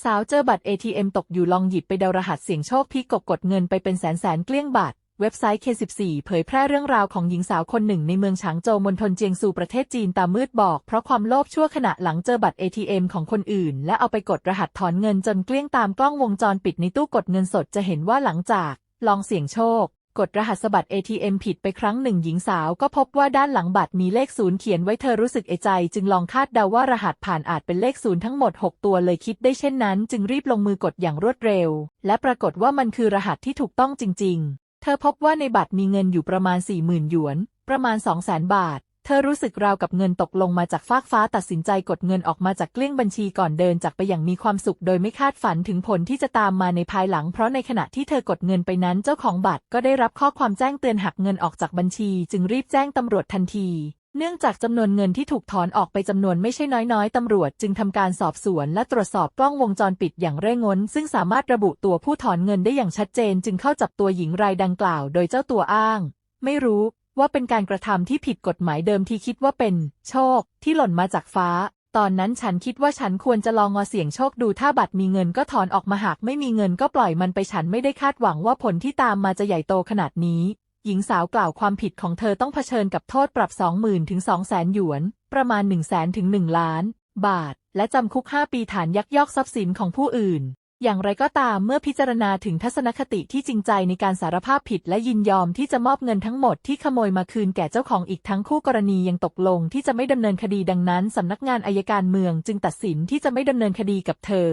สาวเจอบัตร ATM ตกอยู่ลองหยิบไปเดารหัสเสี่ยงโชคพี่กบกดเงินไปเป็นแสนแสนเกลี้ยงบาทเว็บไซต์ K14 เผยแพร่เรื่องราวของหญิงสาวคนหนึ่งในเมืองฉางโจวมณฑลเจียงซูประเทศจีนตามมืดบอก เพราะความโลภชั่วขณะหลังเจอบัตร ATM ของคนอื่น และเอาไปกดรหัสถอนเงินจนเกลี้ยงตามกล้องวงจรปิดในตู้กดเงินสดจะเห็นว่าหลังจาก ลองเสี่ยงโชค กดรหัสบัตร ATM ผิดไปครั้งหนึ่งหญิงสาวก็พบว่าด้านหลังบัตรมีเลขศูนย์เขียนไว้เธอรู้สึกเอะใจ จึงลองคาดเดาว่ารหัสผ่านอาจเป็นเลขศูนย์ทั้งหมด 6 ตัวเลยคิดได้เช่นนั้น จึงรีบลงมือกดอย่างรวดเร็ว และปรากฏว่ามันคือรหัสที่ถูกต้องจริง ๆ เธอพบว่าในบัตรมีเงินอยู่ประมาณ 40,000หยวน ประมาณ 200,000 บาท เธอรู้สึกราวกับเงินตกลงมาจากฟากฟ้าตัดสินใจกดเงินออกมาจากเกลี้ยงบัญชีก่อนเดินจากไปอย่างมีความสุข โดยไม่คาดฝันถึงผลที่จะตามมาในภายหลัง เพราะในขณะที่เธอกดเงินไปนั้นเจ้าของบัตรก็ได้รับข้อความแจ้งเตือนหักเงินออกจากบัญชี จึงรีบแจ้งตำรวจทันที เนื่องจากจำนวนเงินที่ถูกถอนออกไปจำนวนไม่ใช่น้อยๆตำรวจจึงทำการสอบสวน และตรวจสอบกล้องวงจรปิดอย่างเร่งงนซึ่งสามารถระบุตัวผู้ถอนเงินได้อย่างชัดเจน จึงเข้าจับตัวหญิงรายดังกล่าว โดยเจ้าตัวอ้าง ไม่รู้ ว่าเป็นการกระทำที่ผิดกฎหมายเดิมที่คิดว่าเป็น โชค ที่หล่นมาจากฟ้า ตอนนั้นฉันคิดว่าฉันควรจะลองงอเสี่ยงโชคดูถ้าบัตรมีเงินก็ถอนออกมาหากไม่มีเงินก็ปล่อยมันไปฉันไม่ได้คาดหวังว่าผลที่ตามมาจะใหญ่โตขนาดนี้ หญิงสาวกล่าวความผิดของเธอต้องเผชิญกับโทษปรับ 20,000ถึง200,000หยวน ประมาณ 1 0 0 0 0 0ถึง1ล้าน บาท และจำคุก 5 ปีฐานยักยอกทรัพย์สินของผู้อื่น อย่างไรก็ตามเมื่อพิจารณาถึงทัศนคติที่จริงใจในการสารภาพผิดและยินยอมที่จะมอบเงินทั้งหมดที่ขโมยมาคืนแก่เจ้าของอีกทั้งคู่กรณียังตกลงที่จะไม่ดำเนินคดีดังนั้นสำนักงานอายการเมืองจึงตัดสินที่จะไม่ดำเนินคดีกับเธอ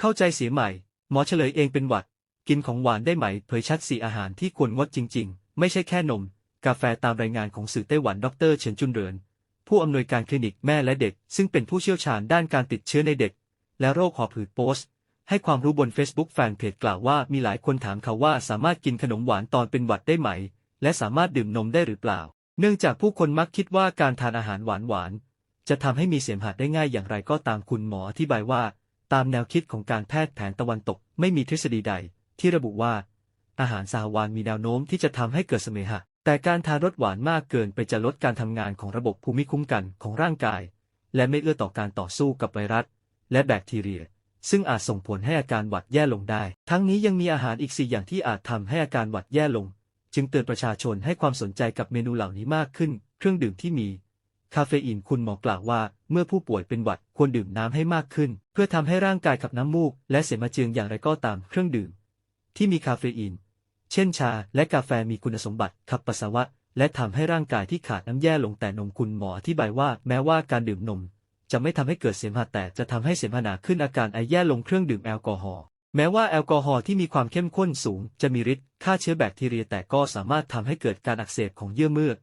เข้าใจเสียใหม่ หมอเฉลยเองเป็นหวัด กินของหวานได้ไหม เผยชัดสีอาหารที่ควรงดจริง ๆ ไม่ใช่แค่นม กาแฟตามรายงานของสื่อไต้หวันดรเฉินจุนเรินผู้อำนวยการคลินิกแม่และเด็ก ซึ่งเป็นผู้เชี่ยวชาญด้านการติดเชื้อในเด็ก และโรคหอบหืดโพสต์ ให้ความรู้บน Facebook แฟนเพจกล่าวว่ามีหลายคนถามเขาว่าสามารถกินขนมหวานตอนเป็นหวัดได้ไหม และสามารถดื่มนมได้หรือเปล่า เนื่องจากผู้คนมักคิดว่าการทานอาหารหวานๆจะทำให้มีเสมหะได้ง่ายอย่างไรก็ตามคุณหมออธิบายว่า ตามแนวคิดของการแพทย์แผนตะวันตกไม่มีทฤษฎีใด ที่ระบุว่า อาหารสหวานมีแนวโน้มที่จะทำให้เกิดเสมหะ แต่การทานรสหวานมากเกินไปจะลดการทำงานของระบบภูมิคุ้มกันของร่างกาย และไม่เอื้อต่อการต่อสู้กับไวรัส และแบคทีเรีย ซึ่งอาจส่งผลให้อาการหวัดแย่ลงได้ ทั้งนี้ยังมีอาหารอีกสี่อย่างที่อาจทำให้อาการหวัดแย่ลง จึงเตือนประชาชนให้ความสนใจกับเมนูเหล่านี้มากขึ้น เครื่องดื่มที่มีคาเฟอีนคุณหมอกล่าวว่า เมื่อผู้ป่วยเป็นหวัดควรดื่มน้ำให้มากขึ้น เพื่อทำให้ร่างกายขับน้ำมูก และเสมหะเจืองอย่างไรก็ตามเครื่องดื่ม ที่มีคาเฟอีน เช่นชา และกาแฟมีคุณสมบัติขับปัสสาวะและทำให้ร่างกายที่ขาดน้ำแย่ลงแต่นมคุณหมออธิบายว่าแม้ว่าการดื่มนม จะไม่ทำให้เกิดเสมหะแต่จะทำให้เสมหะหนาขึ้นอาการไอแย่ลงเครื่องดื่มแอลกอฮอล์แม้ว่าแอลกอฮอล์ที่มีความเข้มข้นสูง จะมีฤทธิ์ฆ่าเชื้อแบคทีเรียแต่ก็สามารถทำให้เกิดการอักเสบของเยื่อเมือก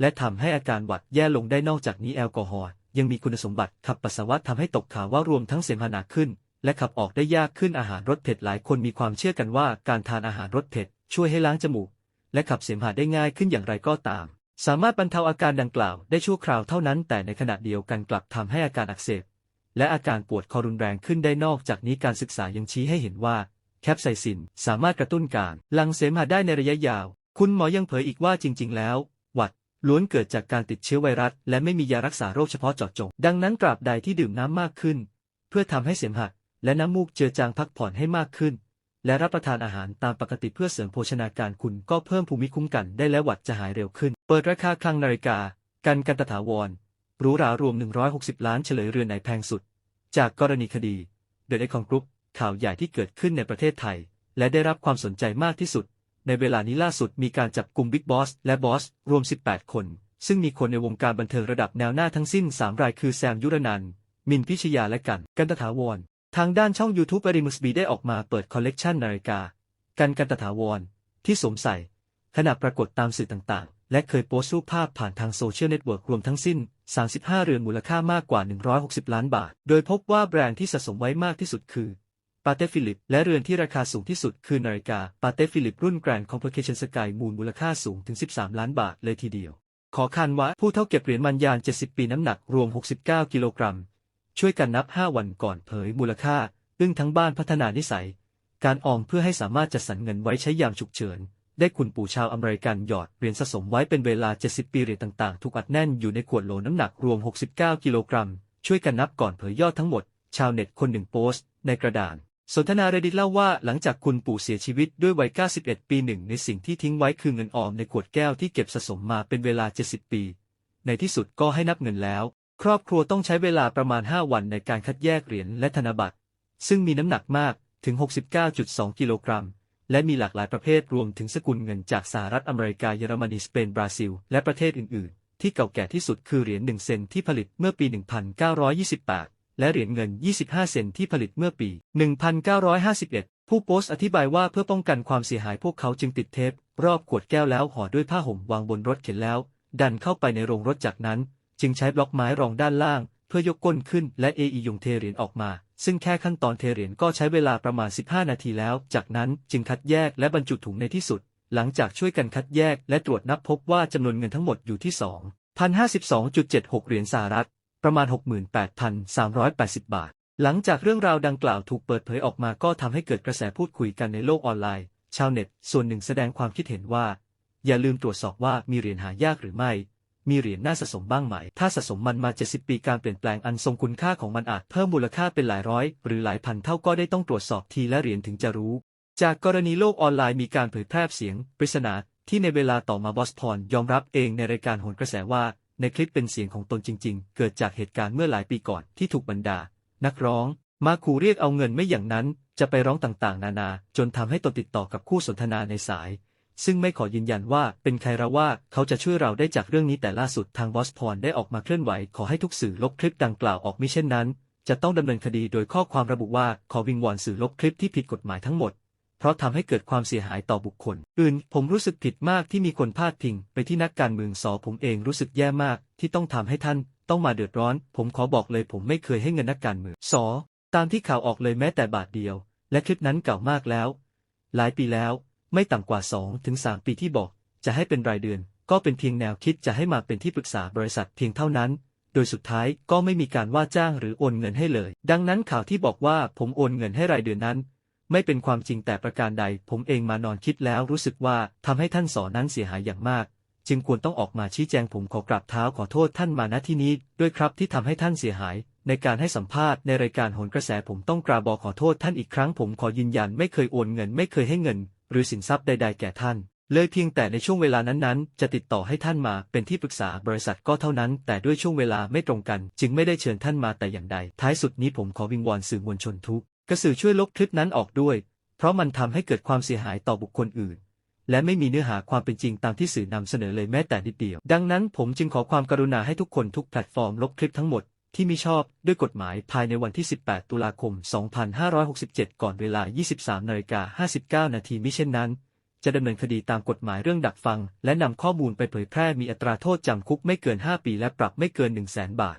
และทำให้อาการหวัดแย่ลงได้นอกจากนี้แอลกอฮอล์ยังมีคุณสมบัติขับปัสสาวะทำให้ตกขาวว่ารวมทั้งเสมหะหนาขึ้น และขับออกได้ยากขึ้นอาหารรสเผ็ดหลายคนมีความเชื่อกันว่าการทานอาหารรสเผ็ดช่วยให้ล้างจมูก และขับเสมหะได้ง่ายขึ้นอย่างไรก็ตาม สามารถบรรเทาอาการดังกล่าวได้ชั่วคราวเท่านั้น แต่ในขณะเดียวกันกลับทำให้อาการอักเสบ และอาการปวดคอรุนแรงขึ้นได้นอกจากนี้การศึกษายังชี้ให้เห็นว่าแคปไซซินสามารถกระตุ้นการหลั่งเสมหะได้ในระยะยาว คุณหมอยังเผยอีกว่าจริง ๆ แล้ว หวัดล้วนเกิดจากการติดเชื้อไวรัส และไม่มียารักษาโรคเฉพาะเจาะจง ดังนั้นตราบใดที่ดื่มน้ำมากขึ้น เพื่อทำให้เสมหะและน้ำมูกเจือจางพักผ่อนให้มากขึ้น และรับประทานอาหารตามปกติเพื่อเสริมโภชนาการคุณก็เพิ่มภูมิคุ้มกันได้และหวัดจะหายเร็วขึ้น เปิดราคาคลังนาฬิกา กันกันตถาวรหรูหรารวม 160 ล้านเฉลยเรือนไหนแพงสุด จากกรณีคดีเดอะเอคอนกรุ๊ปข่าวใหญ่ที่เกิดขึ้นในประเทศไทย และได้รับความสนใจมากที่สุด ในเวลานี้ล่าสุดมีการจับกลุ่มบิ๊กบอสและบอสรวม 18 คน ซึ่งมีคนในวงการบันเทิงระดับแนวหน้าทั้งสิ้น 3 รายคือแซมยุรนันมินพิชยาและกันกันตถาวร ทางด้านช่อง YouTube อริมุสบีได้ออกมาเปิดคอลเลกชันนาฬิกา กันกันตถาวร ที่สวมใส่ ขณะปรากฏตามสื่อต่างๆ และเคยโพสต์รูปภาพผ่านทางโซเชียลเน็ตเวิร์กรวมทั้งสิ้น 35 เรือนมูลค่ามากกว่า 160 ล้านบาท โดยพบว่าแบรนด์ที่สะสมไว้มากที่สุดคือปาเต้ฟิลิป และเรือนที่ราคาสูงที่สุดคือนาฬิกาปาเต้ฟิลิปรุ่นแกรนด์คอมพลเคชันสกายมูลมูลค่าสูงถึง 13 ล้านบาทเลยทีเดียว ขอคันว่าผู้เท่าเก็บเหรียญมันยาน 70 ปีน้ำหนักรวม 69 กิโลกรัม ช่วยกันนับ5วันก่อนเผยมูลค่าอึ้งทั้งบ้านพัฒนานิสัย การออมเพื่อให้สามารถจัดสรรเงินไว้ใช้ยามฉุกเฉิน ได้คุณปู่ชาวอเมริกันหยอดเหรียญสะสมไว้เป็นเวลา 70 ปีเหรียญต่างๆ ถูกอัดแน่นอยู่ในขวดโหลน้ำหนักรวม 69 กิโลกรัม ช่วยกันนับก่อนเผยยอดทั้งหมด ชาวเน็ตคนหนึ่งโพสต์ ในกระดาน สนทนา Reddit เล่าว่าหลังจากคุณปู่เสียชีวิตด้วยวัย 91 ปีหนึ่งในสิ่งที่ทิ้งไว้คือเงินออมในขวดแก้วที่เก็บสะสมมาเป็นเวลา 70 ปี ในที่สุดก็ให้นับเงินแล้ว ครอบครัวต้องใช้เวลาประมาณ 5 วันในการคัดแยกเหรียญและธนบัตร ซึ่งมีน้ำหนักมากถึง 69.2 กิโลกรัม และมีหลากหลายประเภทรวมถึงสกุลเงินจากสหรัฐอเมริกาเยอรมนีสเปนบราซิล และประเทศอื่น ๆ ที่เก่าแก่ที่สุดคือเหรียญ1เซนที่ผลิตเมื่อปี 1928 และเหรียญเงิน 25 เซนที่ผลิตเมื่อปี 1951 ผู้โพสต์อธิบายว่าเพื่อป้องกันความเสียหายพวกเขาจึงติดเทป รอบขวดแก้วแล้วห่อด้วยผ้าห่มวางบนรถเข็นแล้ว ดันเข้าไปในโรงรถจากนั้น จึงใช้บล็อกไม้รองด้านล่าง เพื่อยกก้นขึ้นและเออียงเทเหรียญออกมา ซึ่งแค่ขั้นตอนเทเหรียญก็ใช้เวลาประมาณ 15 นาทีแล้ว จากนั้นจึงคัดแยกและบรรจุถุงในที่สุด หลังจากช่วยกันคัดแยกและตรวจนับพบว่าจำนวนเงินทั้งหมดอยู่ที่ 2,052.76 เหรียญสหรัฐ ประมาณ 68,380 บาทหลังจากเรื่องราวดังกล่าวถูกเปิดเผยออกมาก็ทำให้เกิดกระแสพูดคุยกันในโลกออนไลน์ ชาวเน็ต ส่วนหนึ่งแสดงความคิดเห็นว่า อย่าลืมตรวจสอบว่ามีเหรียญหายากหรือไม่ มีเหรียญน่าสะสมบ้างไหม ถ้าสะสมมันมา 70 ปีการเปลี่ยนแปลงอันทรงคุณค่าของมันอาจเพิ่มมูลค่าเป็นหลายร้อย หรือหลายพันเท่าก็ได้ต้องตรวจสอบทีละเหรียญถึงจะรู้ จากกรณีโลกออนไลน์มีการเผยแพร่เสียง ปริศนา ที่ในเวลาต่อมาบอสพรยอมรับเองในรายการโหนกระแสว่า ในคลิปเป็นเสียงของตนจริง ๆ เกิดจากเหตุการณ์เมื่อหลายปีก่อนที่ถูกบรรดา นักร้อง มาขู่เรียกเอาเงินไม่อย่างนั้น จะไปร้องต่างๆ นานา จนทำให้ตนติดต่อกับคู่สนทนาในสาย ซึ่งไม่ขอยืนยันว่าเป็นใครระว่าเขาจะช่วยเราได้จากเรื่องนี้แต่ล่าสุดทางบอสพรได้ออกมาเคลื่อนไหว ขอให้ทุกสื่อลบคลิปดังกล่าวออกมิเช่นนั้น จะต้องดำเนินคดีโดยข้อความระบุว่าขอวิงวอนสื่อลบคลิปที่ผิดกฎหมายทั้งหมด เพราะทำให้เกิดความเสียหายต่อบุคคล อื่นผมรู้สึกผิดมากที่มีคนพาดพิง ไปที่นักการเมืองสอผมเองรู้สึกแย่มาก ที่ต้องทำให้ท่าน ต้องมาเดือดร้อน ผมขอบอกเลยผมไม่เคยให้เงินนักการเมืองสอตามที่ข่าวออกเลยแม้แต่บาทเดียว และคลิปนั้นเก่ามากแล้ว หลายปีแล้ว ไม่ต่ำกว่า2ถึง3ปีที่บอก จะให้เป็นรายเดือน ก็เป็นเพียงแนวคิดจะให้มาเป็นที่ปรึกษาบริษัทเพียงเท่านั้น โดยสุดท้ายก็ไม่มีการว่าจ้างหรือโอนเงินให้เลย ดังนั้นข่าวที่บอกว่าผมโอนเงินให้รายเดือนนั้น ไม่เป็นความจริงแต่ประการใด ผมเองมานอนคิดแล้วรู้สึกว่าทำให้ท่านสอนนั้นเสียหายอย่างมากจึงควรต้องออกมาชี้แจงผมขอกราบเท้าขอโทษท่านมาณที่นี้ ด้วยครับที่ทำให้ท่านเสียหาย ในการให้สัมภาษณ์ในรายการโหนกระแสผมต้องกราบบอกขอโทษท่านอีกครั้งผมขอยืนยันไม่เคยโอนเงินไม่เคยให้เงิน หรือสินทรัพย์ใด ๆ แก่ท่าน เลยเพียงแต่ในช่วงเวลานั้นๆ จะติดต่อให้ท่านมาเป็นที่ปรึกษาบริษัทก็เท่านั้น แต่ด้วยช่วงเวลาไม่ตรงกัน จึงไม่ได้เชิญท่านมาแต่อย่างใด ท้ายสุดนี้ผมขอวิงวอนสื่อมวลชนทุกกระสือช่วยลบคลิปนั้นออกด้วย เพราะมันทำให้เกิดความเสียหายต่อบุคคลอื่น และไม่มีเนื้อหาความเป็นจริงตามที่สื่อนำเสนอเลยแม้แต่นิดเดียว ดังนั้นผมจึงขอความกรุณาให้ทุกคนทุกแพลตฟอร์มลบคลิปทั้งหมด ที่มิชอบด้วยกฎหมายภายในวันที่ 18 ตุลาคม 2567 ก่อนเวลา 23นาฬิกา59 นาทีมิเช่นนั้น จะดำเนินคดีตามกฎหมายเรื่องดักฟัง และนำข้อมูลไปเผยแพร่มีอัตราโทษจำคุกไม่เกิน 5 ปีและปรับไม่เกิน 1 0 0 0 0แบาท